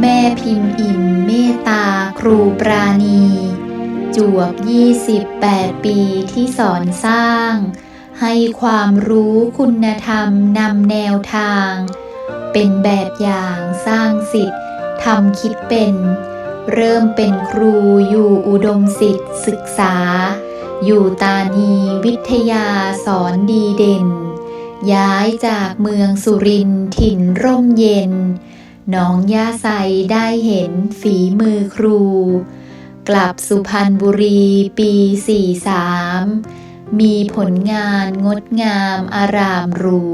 แม่พิมพ์อิ่มเมตตาครูปราณี จวบ 28 ปีที่สอนสร้าง ให้ความรู้คุณธรรมนำแนวทาง เป็นแบบอย่างสร้างสิทธิ์ทำคิดเป็น เริ่มเป็นครูอยู่อุดมสิทธิ์ศึกษา อยู่ตานีวิทยาสอนดีเด่น ย้ายจากเมืองสุรินทร์ถิ่นร่มเย็น น้องย่าใสได้เห็นฝีมือครู กลับสุพรรณบุรีปี 43 มีผลงานงดงามอารามหรู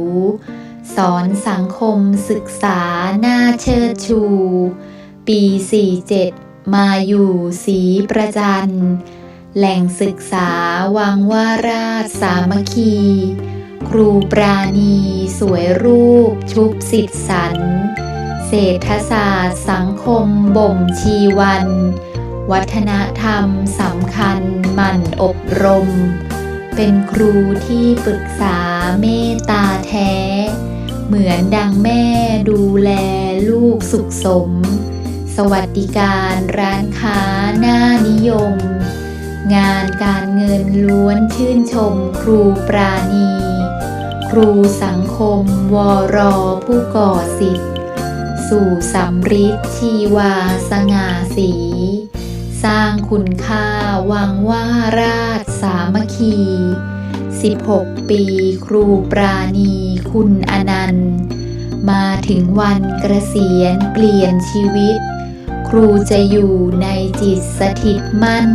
สอนสังคมศึกษาหน้าเชิดชู ปี 47 มาอยู่ศรีประจันแหล่งศึกษาวังว่าราชสามัคคี ครูปราณีสวยรูปชุบสิทธิสัน เศรษฐศาสตร์สังคมบ่มชีวัน วัฒนธรรมสำคัญหมั่นอบรม เป็นครูที่ปรึกษาเมตตาแท้ เหมือนดังแม่ดูแลลูกสุขสม สวัสดิการร้านค้าหน้านิยม งานการเงินล้วนชื่นชมครูปราณี ครูสังคมวรผู้ก่อสิทธิ สู่สำริดชีวาสง่าสี สร้างคุณค่าวังว่าราชสามัคคี 16 ปีครูปราณีคุณอนันต์ มาถึงวันเกษียณเปลี่ยนชีวิต ครูจะอยู่ในจิตสถิตมั่น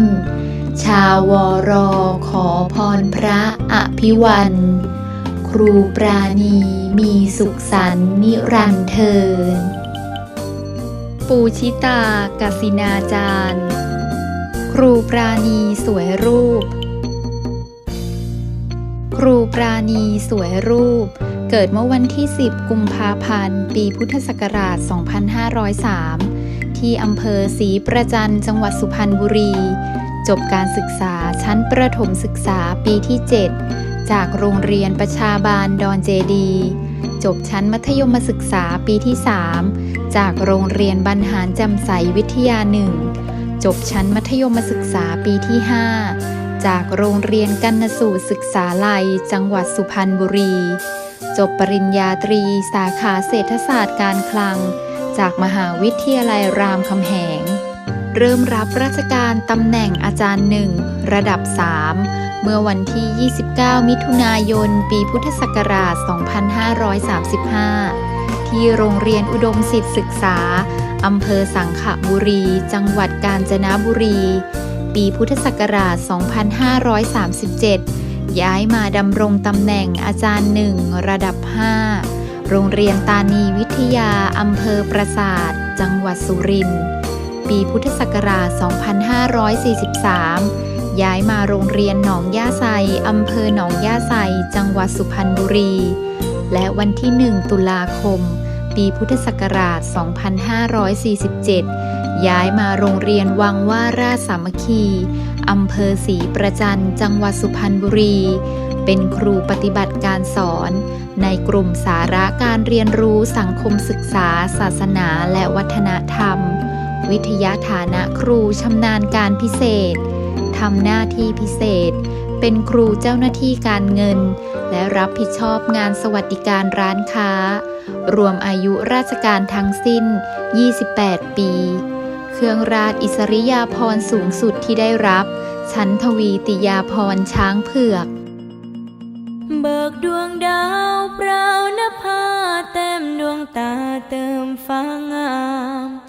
ชาววรอขอพรพระอภิวัน ครูปราณี มีสุขสันต์นิรันเทิน ปูชิตากสินาจารย์ ครูปราณีสวยรูป ครูปราณีสวยรูป เกิดเมื่อวันที่ 10 กุมภาพันธ์ ปีพุทธศักราช 2503 ที่อำเภอศรีประจันจังหวัดสุพรรณบุรี จบการศึกษาชั้นประถมศึกษาปีที่ 7 จากโรงเรียนประชาบาลดอนเจดี จบชั้นมัธยมศึกษาปีที่ 3 จากโรงเรียนบรรหารจำใสวิทยาหนึ่ง จบชั้นมัธยมศึกษาปีที่ 5 จากโรงเรียนกันนสูตรศึกษาลัย จังหวัดสุพรรณบุรี จบปริญญาตรีสาขาเศรษฐศาสตร์การคลัง จากมหาวิทยาลัยรามคำแหง เริ่มรับราชการตำแหน่งอาจารย์หนึ่งระดับ 3 เมื่อวันที่ 29 มิถุนายน ปีพุทธศักราช 2535 ที่โรงเรียนอุดมสิทธิศึกษา อำเภอสังขบุรี จังหวัดกาญจนบุรี ปีพุทธศักราช 2537 ย้ายมาดำรงตำแหน่งอาจารย์หนึ่งระดับ 5 โรงเรียนตานีวิทยา อำเภอปราสาท จังหวัดสุรินทร์ ปีพุทธศักราช 2543 ย้ายมาโรงเรียนหนองย่าไซอำเภอหนองย่าไซ จังหวัดสุพรรณบุรี และวันที่ 1 ตุลาคม ปีพุทธศักราช 2547 ย้ายมาโรงเรียนวังว่าราชสามัคคีอำเภอศรีประจันจังหวัดสุพรรณบุรี เป็นครูปฏิบัติการสอน ในกลุ่มสาระการเรียนรู้สังคมศึกษา ศาสนาและวัฒนธรรม วิทยาฐานะครูชำนาญการพิเศษทำหน้าที่พิเศษ เป็นครูเจ้าหน้าที่การเงิน และรับผิดชอบงานสวัสดิการร้านค้า รวมอายุราชการทั้งสิ้น 28 ปี เครื่องราชอิสริยาภรณ์สูงสุดที่ได้รับ ชั้นทวีติยาภรณ์ช้างเผือก เบิกดวงดาวเปล่านภาเต็มดวงตาเติมฟ้างาม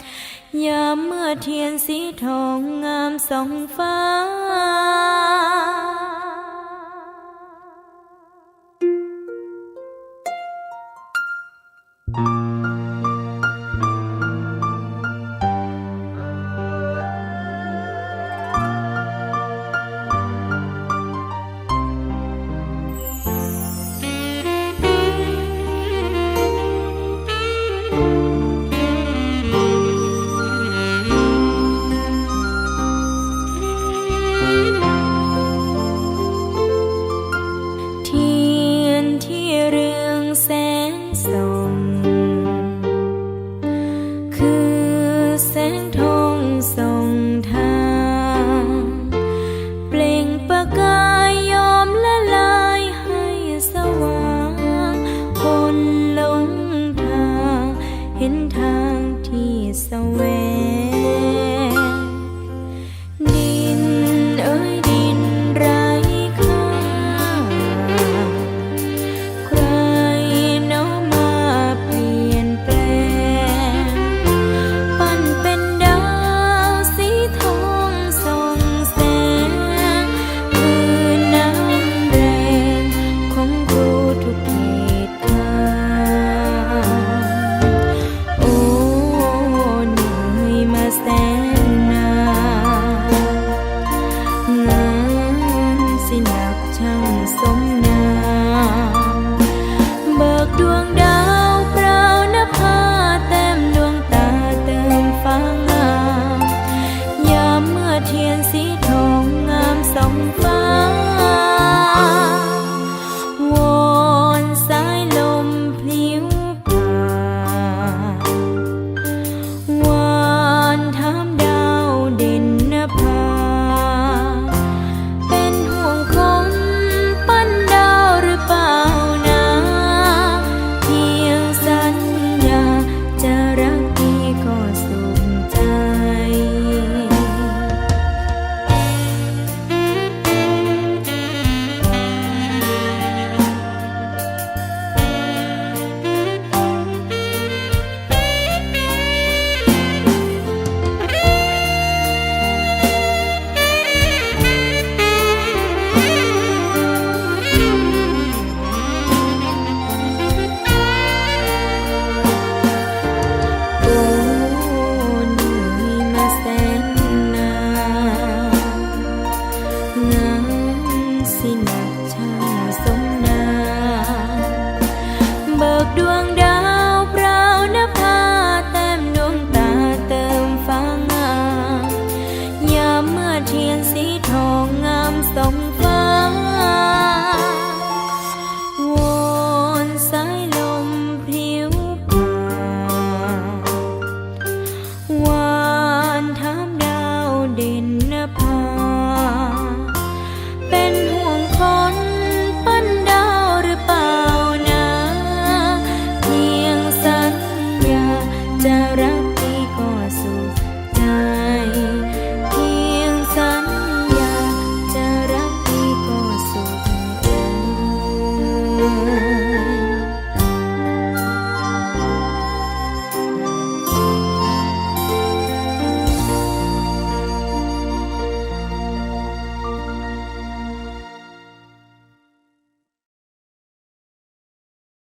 ามเมื่อเทียนสีทองงามสองฟ้า